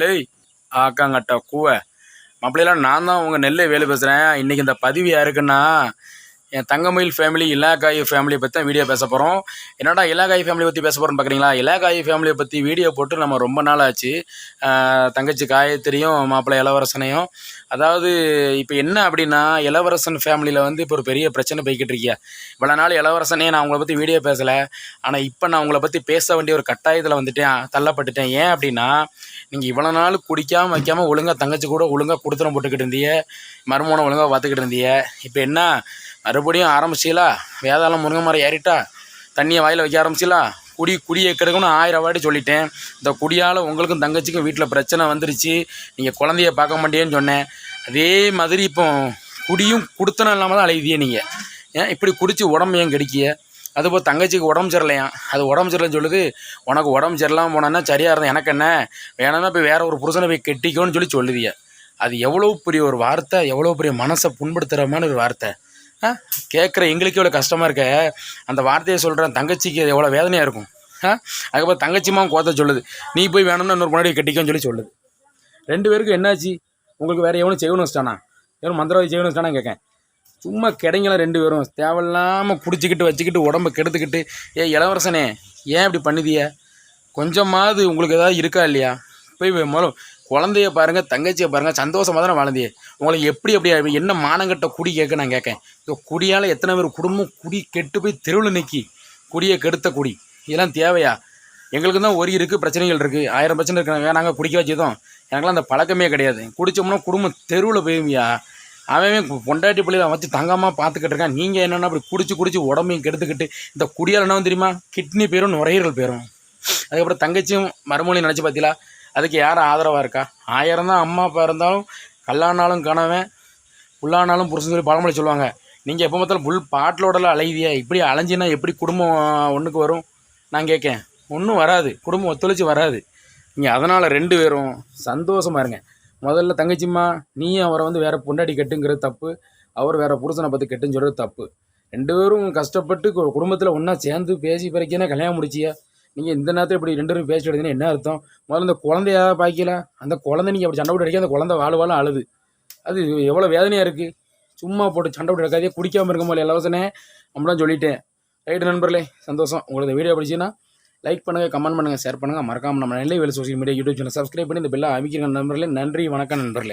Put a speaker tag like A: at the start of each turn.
A: இல்லை ஆக்காங்கட்ட கூவை மாப்பிள்ளையெல்லாம் நான் தான் உங்கள் நெல்லை வேலை பேசுகிறேன் இன்றைக்கி இந்த பதிவு யாருக்குன்னா என் தங்கமயில் ஃபேமிலி இலாக்காய் ஃபேமிலியை பற்றி தான் வீடியோ பேச போகிறோம் என்னடா இலாக்காய் ஃபேமிலி பற்றி பேச போகிறோன்னு பார்க்குறீங்களா இலாக்காய் ஃபேமிலியை பற்றி வீடியோ போட்டு நம்ம ரொம்ப நாள் ஆச்சு. தங்கச்சி காயத்ரியும் மாப்பிள்ளை இளவரசனையும். அதாவது இப்போ என்ன அப்படின்னா இளவரசன் ஃபேமிலியில் வந்து இப்போ ஒரு பெரிய பிரச்சனை போய்கிட்டு இருக்கியா இவ்வளோ நாள் இளவரசனே நான் உங்களை பற்றி வீடியோ பேசலை. ஆனால் இப்போ நான் உங்களை பற்றி பேச வேண்டிய ஒரு கட்டாயத்தில் வந்துட்டேன் தள்ளப்பட்டுட்டேன். ஏன் அப்படின்னா நீங்கள் இவ்வளோ நாள் குடிக்காமல் வைக்காமல் ஒழுங்காக தங்கச்சி கூட ஒழுங்காக கொடுத்துரம் போட்டுக்கிட்டு இருந்தீங்க மருமனை ஒழுங்காக பார்த்துக்கிட்டு இருந்தீங்க இப்போ என்ன மறுபடியும் ஆரம்பிச்சிங்களா வேதாளம் முருங்கை மரம் ஏறிட்டா? தண்ணியை வாயில் வைக்க ஆரம்பிச்சிங்களா குடி குடியை கெடுக்கணும்னு ஆயிரம் வாட்டி சொல்லிட்டேன். இந்த குடியால் உங்களுக்கும் தங்கச்சிக்கும் வீட்டில் பிரச்சனை வந்துருச்சு. நீங்கள் குழந்தைய பார்க்க மாட்டேன்னு சொன்னேன். அதே மாதிரி இப்போ குடியும் கொடுத்தனும் இல்லாமல் தான் அழைதியே நீங்கள் ஏன்? இப்படி குடித்து உடம்பு ஏன் கெடுக்கிய? அதுபோல் தங்கச்சிக்கு உடம்பு சரியில்லையா? அது உடம்பு சரியில்லைன்னு சொல்லுது. உனக்கு உடம்பு சரியில்லாமல் போனேன்னா சரியாக இருந்தால் எனக்கு என்ன? வேணும்னா போய் வேறு ஒரு புருஷனை போய் கெட்டிக்கோன்னு சொல்லி சொல்லுதிய. அது எவ்வளோ பெரிய ஒரு வார்த்தை எவ்வளோ பெரிய மனசை புண்படுத்துகிற மாதிரி ஒரு வார்த்தை. கேட்குற எங்களுக்கு எவ்வளோ கஷ்டமாக இருக்க. அந்த வார்த்தையை சொல்கிறேன் தங்கச்சிக்கு அது எவ்வளோ வேதனையாக இருக்கும். ஆ? அதுக்கப்புறம் தங்கச்சிமாவும் கோத்த சொல்லுது. நீ போய் வேணும்னா இன்னொரு முன்னாடி கட்டிக்கோன்னு சொல்லி சொல்லுது. ரெண்டு பேருக்கும் என்னாச்சு? உங்களுக்கு வேறு எவனும் செய்யணும் வச்சிட்டானா? எவனும் மந்திரவாதி செய்யணும் வச்சிட்டானா கேட்கேன் சும்மா கிடைங்களாம் ரெண்டு பேரும். தேவையில்லாமல் குடிச்சிக்கிட்டு வச்சுக்கிட்டு உடம்ப கெடுத்துக்கிட்டு ஏ இளவரசனே ஏன் இப்படி பண்ணுதிய கொஞ்சமாவது உங்களுக்கு ஏதாவது இருக்கா இல்லையா? போய் முதல்ல குழந்தைய பாருங்கள் தங்கச்சியை பாருங்கள் சந்தோஷமாக தானே வாழ்ந்தியே. உங்களுக்கு எப்படி எப்படி என்ன மானங்கட்ட குடி கேட்க நான் கேட்கேன். இந்த குடியால் எத்தனை பேர் குடும்பம் குடி கெட்டு போய் தெருவில் நிற்கி குடியை கெடுத்த குடி. இதெல்லாம் தேவையா? எங்களுக்கு தான் ஒரு இருக்குது பிரச்சனைகள் இருக்குது ஆயிரம் பிரச்சனை இருக்கிறாங்க நாங்கள் குடிக்க வச்சதும் எனக்குலாம் அந்த பழக்கமே கிடையாது. குடித்தோம்னா குடும்பம் தெருவில் போய்வியா அவன் பொண்டாட்டி பிள்ளைகளை வச்சு தங்கமாக பார்த்துக்கிட்டு இருக்கான். நீங்கள் என்னென்னா அப்படி குடிச்சு குடிச்சு உடம்பையும் கெடுத்துக்கிட்டு இந்த குடியால் என்ன தெரியுமா? கிட்னி பேரும் நுரையீரல் பேரும். அதுக்கப்புறம் தங்கச்சியும் மறுமொழி நினச்சி பார்த்தீங்களா? அதுக்கு யார் ஆதரவாக இருக்கா? ஆயிரம் தான் அம்மா அப்பா இருந்தாலும் கல்லானாலும் கணவன் புல்லானாலும் புருஷன் சொல்லி பழமொழி சொல்லுவாங்க. நீங்கள் எப்போ பார்த்தாலும் புல் பாட்டிலோடலாம் அலையுதியா இப்படி அலைஞ்சினா எப்படி குடும்பம் ஒன்றுக்கு வரும்? நான் கேட்கேன் ஒன்றும் வராது. குடும்பம் ஒத்துழைச்சி வராது. நீங்கள் அதனால் ரெண்டு பேரும் சந்தோஷமாக இருங்க. முதல்ல தங்கச்சிம்மா நீயும் அவரை வந்து வேறு பொண்டாடி கெட்டுங்கிறது தப்பு. அவர் வேறு புருஷனை பற்றி கெட்டுன்னு சொல்கிறது தப்பு. ரெண்டு பேரும் கஷ்டப்பட்டு குடும்பத்தில் ஒன்றா சேர்ந்து பேசி பிறக்கினா கல்யாணம் முடிச்சியா? நீங்கள் இந்த நேரத்தில் இப்படி ரெண்டு பேரும் பேசிட்டு எடுத்தீங்கன்னா என்ன அர்த்தம்? முதல்ல இந்த குழந்தைய பாய்க்கல அந்த குழந்தை நீங்கள் அப்படி சண்டை போட்டு அடிக்க அந்த குழந்தை வாழ வாழ அழுது. அது எவ்வளோ வேதனையாக இருக்குது சும்மா போட்டு சண்டை போட்டு எடுக்காதே குடிக்காமல் இருக்க முடியல இலவசனே. நம்மளாம் சொல்லிட்டேன். ரைட்டு நண்பர்களே சந்தோஷம். உங்களுக்கு வீடியோ பிடிச்சின்னா லைக் பண்ணுங்கள் கமெண்ட் பண்ணுங்கள் ஷேர் பண்ணுங்கள் மறக்காமல் நம்ம நெல்லை வேலை social media YouTube channel subscribe பண்ணி இந்த பெல்லை அமைக்கிற நண்பர்களே. நன்றி வணக்கம் நண்பர்களே.